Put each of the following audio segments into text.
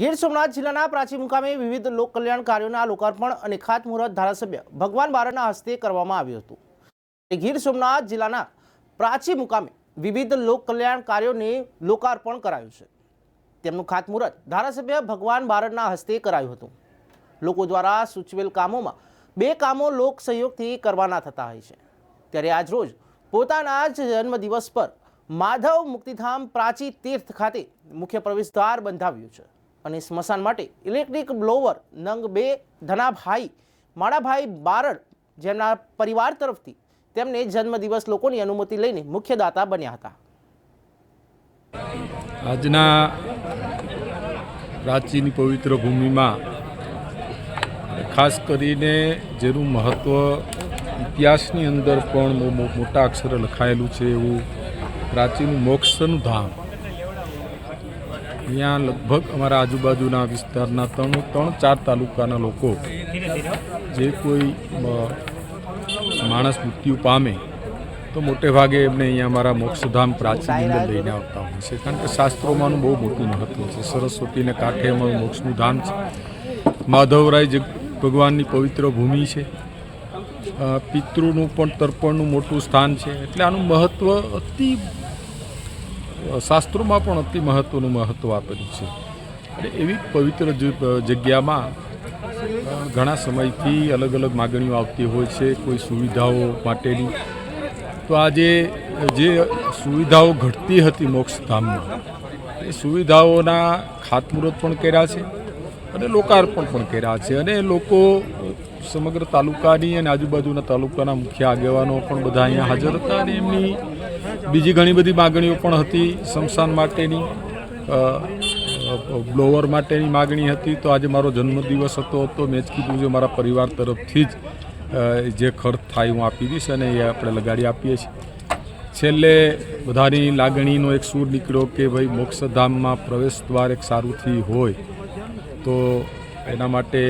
ગીર સોમનાથ જિલ્લાના પ્રાચી મુકામે વિવિધ લોક કલ્યાણ કાર્યોના લોકાર્પણ અને ખાતમુહૂર્ત ધારાસભ્ય ભગવાન બારડના હસ્તે કરવામાં આવ્યું હતું. ગીર સોમનાથ જિલ્લાના પ્રાચી મુકામે વિવિધ લોક કલ્યાણ કાર્યોને લોકાર્પણ કરાયું છે. તેમનું ખાતમુહૂર્ત ધારાસભ્ય ભગવાન બારડના હસ્તે કરાયું હતું. લોકો દ્વારા સૂચવેલ કામોમાં બે કામો લોક સહયોગથી કરવાના થતા હોય છે. ત્યારે આજરોજ પોતાના જ જન્મદિવસ પર માધવ મુક્તિધામ પ્રાચી તીર્થ ખાતે મુખ્ય પ્રવેશદ્વાર બંધાવ્યું છે. અને સ્મશાન માટે ઇલેક્ટ્રિક બ્લોવર નંગ બે ધનાભાઈ, માળાભાઈ બારડ જેમના પરિવાર તરફથી તેમને જન્મદિવસ લોકોની અનુમતિ લઈને મુખ્ય દાતા બન્યા હતા. આજના પ્રાચીન પવિત્ર ભૂમિમાં ખાસ કરીને જેનું મહત્ત્વ ઇતિહાસની અંદર પણ મોટા અક્ષરે લખાયેલું છે એવું પ્રાચીન મોક્ષનું ધામ. અહીંયા લગભગ અમારા આજુબાજુના વિસ્તારના ત્રણ ત્રણ ચાર તાલુકાના લોકો જે કોઈ માણસ મૃત્યુ પામે તો મોટે ભાગે એમને અહીંયા અમારા મોક્ષધામ પ્રાચીન લઈને આવતા હોય છે. કારણ કે શાસ્ત્રોમાંનું બહુ મોટું મહત્વ છે. સરસ્વતીને કાંઠે અમારું મોક્ષનું ધામ છે. માધવરાય જે ભગવાનની પવિત્ર ભૂમિ છે. પિતૃનું પણ તર્પણનું મોટું સ્થાન છે. એટલે આનું મહત્વ અતિ શાસ્ત્રોમાં પણ અતિ મહત્ત્વનું મહત્ત્વ આપેલું છે. એટલે એવી પવિત્ર જગ્યામાં ઘણા સમયથી અલગ અલગ માગણીઓ આવતી હોય છે, કોઈ સુવિધાઓ માટેની. તો આજે જે સુવિધાઓ ઘટતી હતી મોક્ષધામમાં, એ સુવિધાઓના ખાતમુહૂર્ત પણ કર્યા છે અને લોકાર્પણ પણ કર્યા છે. અને લોકો સમગ્ર તાલુકાની અને આજુબાજુના તાલુકાના મુખ્ય આગેવાનો પણ બધા અહીંયા હાજર હતા અને એમની બીજી ઘણી બધી માગણીઓ પણ હતી સ્મશાન માટેની બ્લોવર માટેની માગણી હતી. તો આજે મારો જન્મદિવસ હતો, તો મેં જ કીધું છે મારા પરિવાર તરફથી જ જે ખર્ચ થાય હું આપી દઈશ અને એ આપણે લગાડી આપીએ છીએ. છેલ્લે બધાની લાગણીનો એક સૂર નીકળ્યો કે ભાઈ મોક્ષધામમાં પ્રવેશ દ્વાર એક સારુંથી હોય, તો એના માટે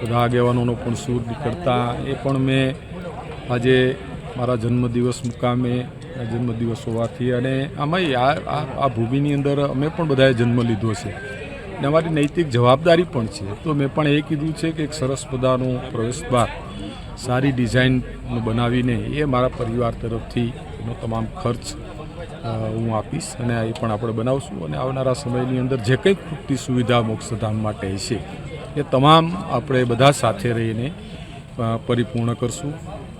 બધા આગેવાનોનો પણ સૂર નીકળતા. એ પણ મેં આજે મારા જન્મદિવસ મુકામે જન્મદિવસ હોવાથી અને આમાંય આ આ ભૂમિની અંદર અમે પણ બધાએ જન્મ લીધો છે. અને અમારી નૈતિક જવાબદારી પણ છે. તો મેં પણ એ કીધું છે કે એક સરસ મજાનું પ્રવેશદ્વાર સારી ડિઝાઇનનું બનાવીને એ મારા પરિવાર તરફથી એનો તમામ ખર્ચ હું આપીશ અને એ પણ આપણે બનાવશું અને આવનારા સમયની અંદર જે કંઈ ખૂટતી સુવિધા મોક્ષધામ માટે છે, એ તમામ આપણે બધા સાથે રહીને પરિપૂર્ણ કરશું.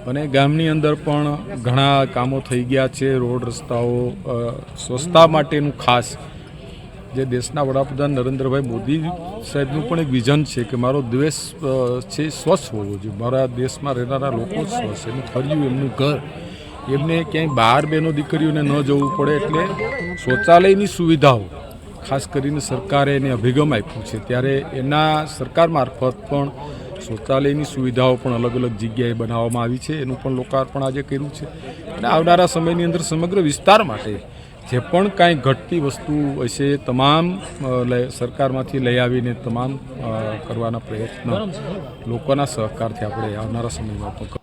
અને ગામની અંદર પણ ઘણા કામો થઈ ગયા છે, રોડ રસ્તાઓ સ્વચ્છતા માટેનું ખાસ. જે દેશના વડાપ્રધાન નરેન્દ્રભાઈ મોદી સાહેબનું પણ એક વિઝન છે કે મારો દેશ છે સ્વચ્છ હોવો જોઈએ. મારા દેશમાં રહેનારા લોકો સ્વચ્છ, એનું ફર્યું, એમનું ઘર. એમને ક્યાંય બહાર બહેનો દીકરીઓને ન જવું પડે એટલે શૌચાલયની સુવિધાઓ, ખાસ કરીને સરકારે એને અભિગમ આપ્યું છે. ત્યારે એના સરકાર મારફત પણ શૌચાલયની સુવિધાઓ પણ અલગ અલગ જગ્યાએ બનાવવામાં આવી છે. એનું પણ લોકાર્પણ આજે કર્યું છે. અને આવનારા સમયની અંદર સમગ્ર વિસ્તાર માટે જે પણ કાંઈ ઘટતી વસ્તુ હશે તમામ સરકારમાંથી લઈ આવીને તમામ કરવાના પ્રયત્ન લોકોના સહકારથી આપણે આવનારા સમયમાં પણ